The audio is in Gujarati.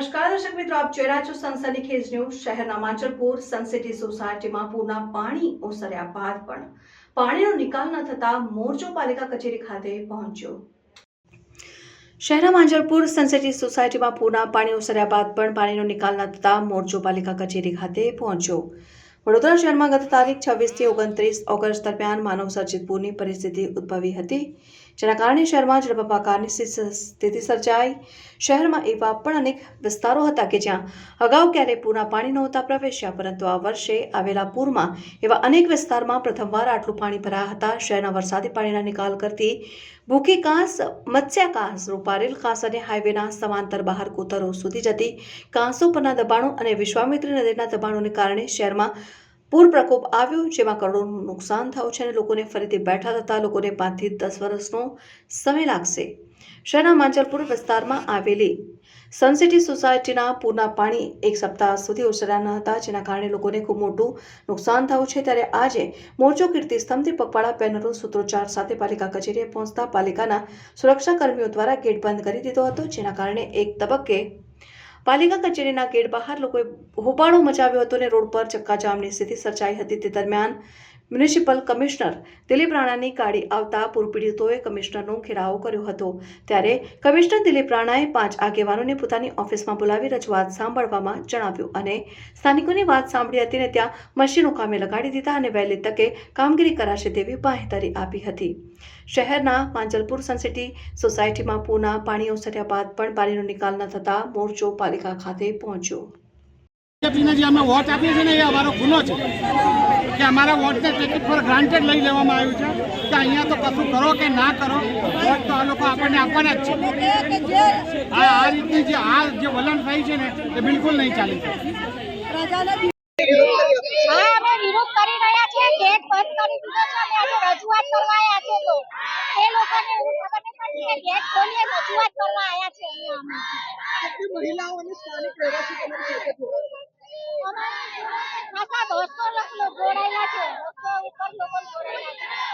નમસ્કાર, દર્શક મિત્રો, આપ જોઈ છો સનસની ખેજ ન્યૂઝ. શહેરના માંજરપુર સનસિટી સોસાયટીમાં પૂરના પાણી ઓસર્યા બાદ પણ પાણીનો નિકાલ ન થતા મોરચો પાલિકા કચેરી ખાતે પહોંચ્યો. શહેરના માંજરપુર સનસિટી સોસાયટીમાં પૂરના પાણી ઓસર્યા બાદ પણ પાણીનો નિકાલ ન થતા મોરચો પાલિકા કચેરી ખાતે પહોંચ્યો. વડોદરા શહેરમાં ગત તારીખ છવ્વીસથી ઓગણત્રીસ ઓગસ્ટ દરમિયાન માનવસર્જિત પૂરની પરિસ્થિતિ ઉદ્ભવી હતી. જેના કારણે શહેરમાં ઝડપાકારની સ્થિ- સ્થિતિ સર્જાઈ. શહેરમાં એવા પણ અનેક વિસ્તારો હતા કે જ્યાં અગાઉ ક્યારેય પૂરના પાણી નહોતા પ્રવેશ્યા, પરંતુ આ વર્ષે આવેલા પૂરમાં એવા અનેક વિસ્તારમાં પ્રથમવાર આટલું પાણી ભરાયા હતા. શહેરના વરસાદી પાણીના નિકાલ કરતી ભૂખી કાંસ, મત્સ્યા કાંસ રૂપારેલ કાંસ અને હાઈવેના સમાંતર બહાર કોતરો સુધી જતી કાંસો પરના દબાણો અને વિશ્વામિત્રી નદીના દબાણોને કારણે શહેરમાં પૂર પ્રકોપ આવ્યો, જેમાં કરોડોનું નુકસાન થયું છે અને લોકોને ફરીથી બેઠા થતા લોકોને પાંચથી દસ વર્ષનો સમય લાગશે. શહેરના માંજલપુર વિસ્તારમાં આવેલી સનસિટી સોસાયટીના પૂરના પાણી એક સપ્તાહ સુધી ઓસર્યા ન હતા, જેના કારણે લોકોને ખૂબ મોટું નુકસાન થયું છે. ત્યારે આજે મોરચો કીર્તિ સ્તંભથી પગપાળા બેનરો સૂત્રોચ્ચાર સાથે પાલિકા કચેરીએ પહોંચતા પાલિકાના સુરક્ષા કર્મીઓ દ્વારા ગેટ બંધ કરી દીધો હતો, જેના કારણે એક તબક્કે પાલિકા કચેરીના ગેટ બહાર લોકોએ હોબાળો મચાવ્યો હતો અને રોડ પર ચક્કાજામની સ્થિતિ સર્જાઈ હતી. તે દરમિયાન મ્યુનિસિપલ કમિશનર દિલીપ રાણાની ગાડી આવતા પૂરપીડિતોએ કમિશનરનો ઘેરાવો કર્યો હતો. ત્યારે કમિશનર દિલીપ રાણાએ પાંચ આગેવાનોને પોતાની ઓફિસમાં બોલાવી રજૂઆત સાંભળવામાં જણાવ્યું અને સ્થાનિકોની વાત સાંભળી હતી અને ત્યાં મશીનો કામે લગાડી દીધા અને વહેલી તકે કામગીરી કરાશે તેવી બાંહેધરી આપી હતી. શહેરના માંજલપુર સનસિટી સોસાયટીમાં પૂરના પાણી ઓસર્યા બાદ પણ પાણીનો નિકાલ ન થતા મોરચો પાલિકા ખાતે પહોંચ્યો. બીજેપીને જે અમે વોટ આપીએ છીએ ને એ અમારો ગુનો છે. કે અમારા વોટને ટિકિટ પર ગ્રાન્ટેડ લઈ લેવામાં આવ્યું છે. કે અહીંયા તો કશું કરો કે ના કરો વોટ તો આ લોકો આપણને આપવાના જ છે. આ આ રીતની જે આ જે વલણ થઈ છે ને એ બિલકુલ નહીં ચાલી મહિલાઓ અને સ્થાનિક રહેવાસી તમારી સાથે જોડાયા અમારા ખાસા બસો લોકો જોડાયેલા છે. લોકો ઉપર લોકો જોડાયેલા